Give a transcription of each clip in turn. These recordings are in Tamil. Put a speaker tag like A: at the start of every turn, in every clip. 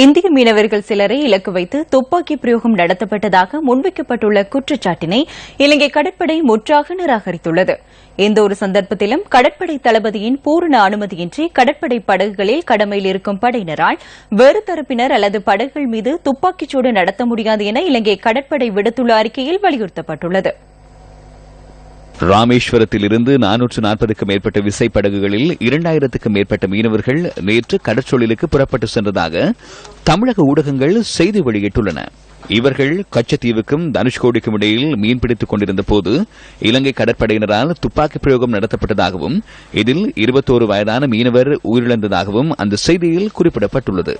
A: இந்திய மீனவர்கள் சிலரை இலக்கு வைத்து துப்பாக்கி பிரயோகம் நடத்தப்பட்டதாக முன்வைக்கப்பட்டுள்ள குற்றச்சாட்டினை இலங்கை கடற்படை முற்றாக நிராகரித்துள்ளது. எந்த ஒரு சந்தர்ப்பத்திலும் கடற்படை தளபதியின் பூரண அனுமதியின்றி கடற்படை படகுகளில் கடமையில் இருக்கும் படையினரால் வேறு தரப்பினர் அல்லது படகுகள் மீது துப்பாக்கிச்சூடு நடத்த முடியாது என இலங்கை கடற்படை விடுத்துள்ள அறிக்கையில் வலியுறுத்தப்பட்டுள்ளது.
B: ராமேஸ்வரத்திலிருந்து நானூற்று நாற்பதுக்கும் மேற்பட்ட விசைப்படகுகளில் இரண்டாயிரத்துக்கும் மேற்பட்ட மீனவர்கள் நேற்று கடற்சொழிலுக்கு புறப்பட்டு சென்றதாக தமிழக ஊடகங்கள் செய்தி வெளியிட்டுள்ளன. இவர்கள் கச்சத்தீவுக்கும் தனுஷ்கோடிக்கும் இடையில் மீன்பிடித்துக் கொண்டிருந்த போது இலங்கை கடற்படையினரால் துப்பாக்கி பிரயோகம் நடத்தப்பட்டதாகவும் இதில் இருபத்தோரு வயதான மீனவர் உயிரிழந்ததாகவும் அந்த செய்தியில் குறிப்பிடப்பட்டுள்ளது.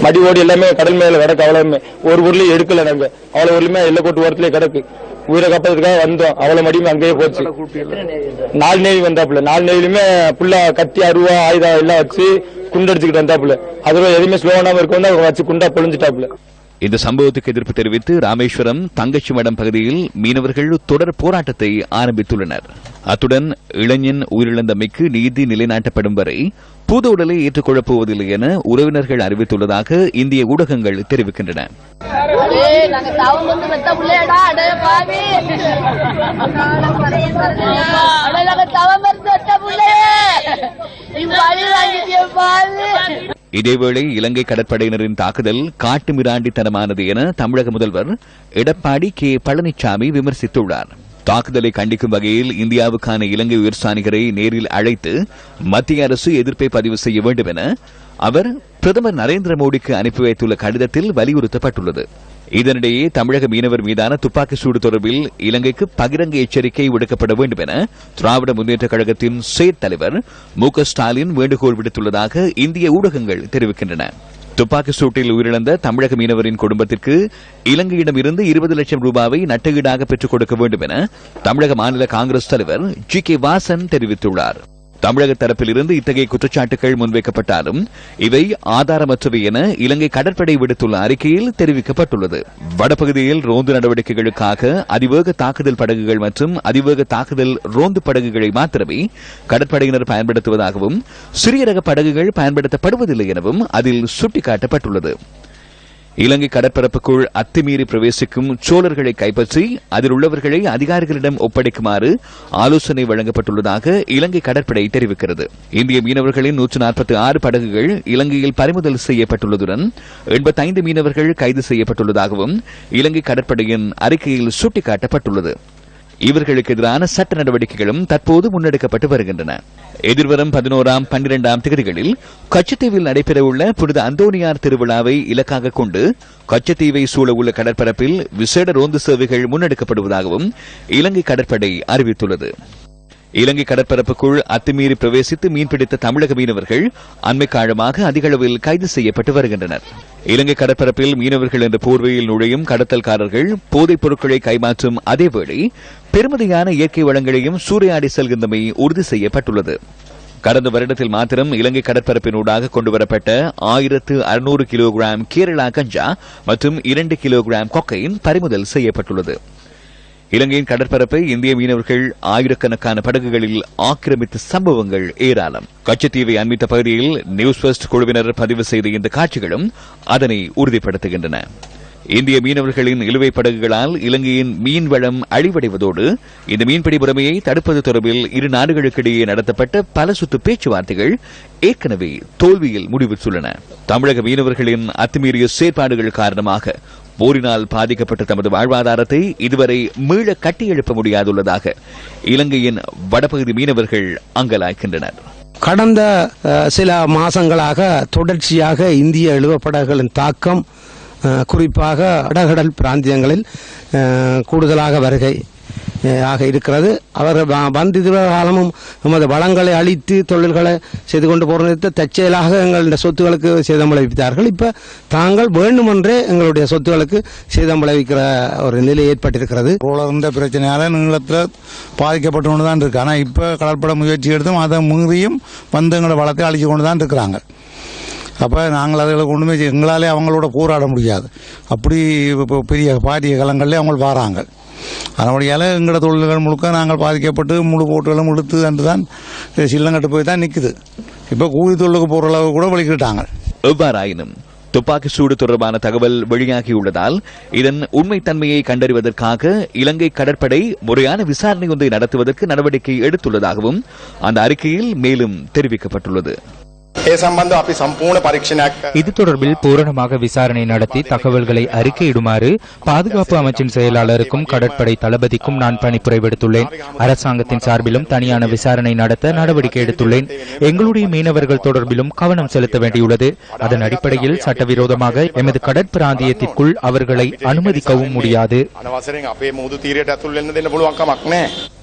C: மடி ஓடி எல்லாமே கடல் மேல கிடக்கு அவ்வளவுமே. ஒரு பொருளையும் எடுக்கல நாங்க. அவ்வளவு பொருளுமே எல்லைக்கோட்டு ஓரத்திலே கிடக்கு. உயிரை காப்பதற்காக வந்தோம். அவ்வளவு மடியும் அங்கேயே போச்சு. நாலு நேவி வந்தாப்புல. நாலு நேவிலுமே புல்லா கத்தி அருவா ஆயுதம் எல்லாம் வச்சு குண்டடிச்சுக்கிட்டு வந்தாப்புல. அதுல எதுவுமே ஸ்லோவனாம இருக்கும் வச்சு குண்டா பொழிஞ்சிட்டாப்புல.
B: இந்த சம்பவத்துக்கு எதிர்ப்பு தெரிவித்து ராமேஸ்வரம் தங்கச்சி மடம் பகுதியில் மீனவர்கள் தொடர் போராட்டத்தை ஆரம்பித்துள்ளனர். அத்துடன் இளைஞன் உயிரிழந்தமைக்கு நீதி நிலைநாட்டப்படும் வரை பூத உடலை ஏற்றுக்கொள்ளப் போவதில்லை என உறவினர்கள் அறிவித்துள்ளதாக இந்திய ஊடகங்கள் தெரிவிக்கின்றன.
D: தவம்
B: இதேவேளை இலங்கை கடற்படையினரின் தாக்குதல் காட்டு மிராண்டித்தனமானது என தமிழக முதல்வர் எடப்பாடி கே. பழனிசாமி விமர்சித்துள்ளார். தாக்குதலை கண்டிக்கும் வகையில் இந்தியாவுக்கான இலங்கை உயர்ஸ்தானிகரை நேரில் அழைத்து மத்திய அரசு எதிர்ப்பை பதிவு செய்ய வேண்டும் என அவர் பிரதமர் நரேந்திர மோடிக்கு அனுப்பி வைத்துள்ள கடிதத்தில் வலியுறுத்தப்பட்டுள்ளது. இதனிடையே தமிழக மீனவர் மீதான துப்பாக்கி சூடு தொடர்பில் இலங்கைக்கு பகிரங்க எச்சரிக்கை விடுக்கப்பட வேண்டும் என திராவிட முன்னேற்ற கழகத்தின் செயற் தலைவர் மு ஸ்டாலின் வேண்டுகோள் விடுத்துள்ளதாக இந்திய ஊடகங்கள் தெரிவிக்கின்றன. துப்பாக்கி சூட்டில் உயிரிழந்த தமிழக மீனவரின் குடும்பத்திற்கு இலங்கையிடமிருந்து இருபது லட்சம் ரூபாவை நட்டஈடாக பெற்றுக் கொடுக்க வேண்டும் என தமிழக மாநில காங்கிரஸ் தலைவர் ஜி கே வாசன் தெரிவித்துள்ளார். தமிழக தரப்பில் இருந்து இத்தகைய குற்றச்சாட்டுகள் முன்வைக்கப்பட்டாலும் இவை ஆதாரமற்றவை என இலங்கை கடற்படை விடுத்துள்ள அறிக்கையில் தெரிவிக்கப்பட்டுள்ளது. வடபகுதியில் ரோந்து நடவடிக்கைகளுக்காக அதிவேக தாக்குதல் படகுகள் மற்றும் அதிவேக தாக்குதல் ரோந்து படகுகளை மாத்திரமே கடற்படையினர் பயன்படுத்துவதாகவும் சிறிய ரக படகுகள் பயன்படுத்தப்படுவதில்லை எனவும் அதில் சுட்டிக்காட்டப்பட்டுள்ளது. இலங்கை கடற்பரப்புக்குள் அத்துமீறி பிரவேசிக்கும் சோழர்களை கைப்பற்றி அதில் உள்ளவர்களை அதிகாரிகளிடம் ஒப்படைக்குமாறு ஆலோசனை வழங்கப்பட்டுள்ளதாக இலங்கை கடற்படை தெரிவிக்கிறது. இந்திய மீனவர்களின் நூற்று நாற்பத்தி ஆறு படகுகள் இலங்கையில் பறிமுதல் செய்யப்பட்டுள்ளதுடன் எண்பத்தைந்து மீனவர்கள் கைது செய்யப்பட்டுள்ளதாகவும் இலங்கை கடற்படையின் அறிக்கையில் சுட்டிக்காட்டப்பட்டுள்ளது. இவர்களுக்கு எதிரான சட்ட நடவடிக்கைகளும் தற்போது முன்னெடுக்கப்பட்டு வருகின்றன. எதிர்வரும் பதினோராம் பன்னிரெண்டாம் தேதிகளில் கச்சத்தீவில் நடைபெறவுள்ள புனித அந்தோனியார் திருவிழாவை இலக்காக கொண்டு கச்சத்தீவை சூழ உள்ள கடற்பரப்பில் விசேட ரோந்து சேவைகள் முன்னெடுக்கப்படுவதாகவும் இலங்கை கடற்படை அறிவித்துள்ளது. இலங்கை கடற்பரப்புக்குள் அத்துமீறி பிரவேசித்து மீன்பிடித்த தமிழக மீனவர்கள் அண்மை காலமாக அதிக அளவில் கைது செய்யப்பட்டு வருகின்றனர். இலங்கை கடற்பரப்பில் மீனவர்கள் என்ற போர்வையில் நுழையும் கடத்தல்காரர்கள் போதைப் பொருட்களை கைமாற்றும் அதேவேளை பெருமதியான இயற்கை வளங்களையும் சூறையாடி செல்கின்றமை உறுதி செய்யப்பட்டுள்ளது. கடந்த வருடத்தில் மாத்திரம் இலங்கை கடற்பரப்பினூடாக கொண்டுவரப்பட்ட ஆயிரத்து அறுநூறு கிலோகிராம் கேரளா கஞ்சா மற்றும் இரண்டு கிலோகிராம் கொக்கையும் பறிமுதல் செய்யப்பட்டுள்ளது. இலங்கையின் கடற்பரப்பை இந்திய மீனவர்கள் ஆயிரக்கணக்கான படகுகளில் ஆக்கிரமித்த சம்பவங்கள் ஏராளம். கச்சத்தீவை அண்மித்த பகுதியில் நியூஸ் ஃபர்ஸ்ட் குழுவினர் பதிவு செய்த இந்த காட்சிகளும் அதனை உறுதிப்படுத்துகின்றன. இந்திய மீனவர்களின் இழுவை படகுகளால் இலங்கையின் மீன்வளம் அழிவடைவதோடு இந்த மீன்பிடி முறைமையை தடுப்பது தொடர்பில் இரு நாடுகளுக்கிடையே நடத்தப்பட்ட பல சுத்து பேச்சுவார்த்தைகள் ஏற்கனவே தோல்வியில் முடிவுற்றுள்ளன. தமிழக மீனவர்களின் அத்துமீறிய செயற்பாடுகள் காரணமாக போரினால் பாதிக்கப்பட்ட தமது வாழ்வாதாரத்தை இதுவரை மீள கட்டியெழுப்ப முடியாதுள்ளதாக இலங்கையின் வடபகுதி மீனவர்கள் அங்கலாய்க்கின்றனர்.
E: கடந்த சில மாதங்களாக தொடர்ச்சியாக இந்திய எழுவப்படகுகளின் தாக்கம் குறிப்பாக வடகடல் பிராந்தியங்களில் கூடுதலாக வருகை ஆக இருக்கிறது. அவர் வந்து இதுவரை காலமும் நமது வளங்களை அழித்து தொழில்களை செய்து கொண்டு போகிறது தற்செயலாக எங்களுடைய சொத்துக்களுக்கு சேதம் விளைவித்தார்கள். இப்போ தாங்கள் வேண்டுமென்றே எங்களுடைய சொத்துக்களுக்கு சேதம் விளைவிக்கிற ஒரு நிலை ஏற்பட்டிருக்கிறது.
F: ரோலர்ன்ற பிரச்சனையால் நீளத்தில் பாதிக்கப்பட்டு கொண்டு தான் இருக்கு. ஆனால் இப்போ கடற்பட முயற்சி எடுத்தும் அதை மீறியும் வந்து எங்களோட வளத்தை அழிச்சு கொண்டு தான் இருக்கிறாங்க. அப்போ நாங்கள் அதுகளை கொண்டு போய் எங்களாலே அவங்களோட போராட முடியாது. அப்படி இப்போ பெரிய பாரிய களங்கள்லேயே அவங்க வராங்க. அதனுடையால் எங்களோட தொழில்கள் முழுக்க நாங்கள் பாதிக்கப்பட்டு முழு போட்டுகளும் இழுத்து என்று தான் சில்லங்கட்டு போய் தான் நிற்குது இப்போ கூலி தொழிலுக்கு போகிற அளவு கூட வலிக்கிட்டாங்க.
B: எவ்வாறாயினும் துப்பாக்கி சூடு தொடர்பான தகவல் வெளியாகியுள்ளதால் இதன் உண்மைத்தன்மையை கண்டறிவதற்காக இலங்கை கடற்படை முறையான விசாரணை ஒன்றை நடத்துவதற்கு நடவடிக்கை எடுத்துள்ளதாகவும் அந்த அறிக்கையில் மேலும் தெரிவிக்கப்பட்டுள்ளது.
G: இது தொடர்பில் பூரணமாக விசாரணை நடத்தி தகவல்களை அறிக்கையிடுமாறு பாதுகாப்பு அமைச்சின் செயலாளருக்கும் கடற்படை தளபதிக்கும் நான் பணிப்புரை விடுத்துள்ளேன். அரசாங்கத்தின் சார்பிலும் தனியான விசாரணை நடத்த நடவடிக்கை எடுத்துள்ளேன். எங்களுடைய மீனவர்கள் தொடர்பிலும் கவனம் செலுத்த வேண்டியுள்ளது. அதன் அடிப்படையில் சட்டவிரோதமாக எமது கடற்பிராந்தியத்திற்குள் அவர்களை அனுமதிக்கவும் முடியாது.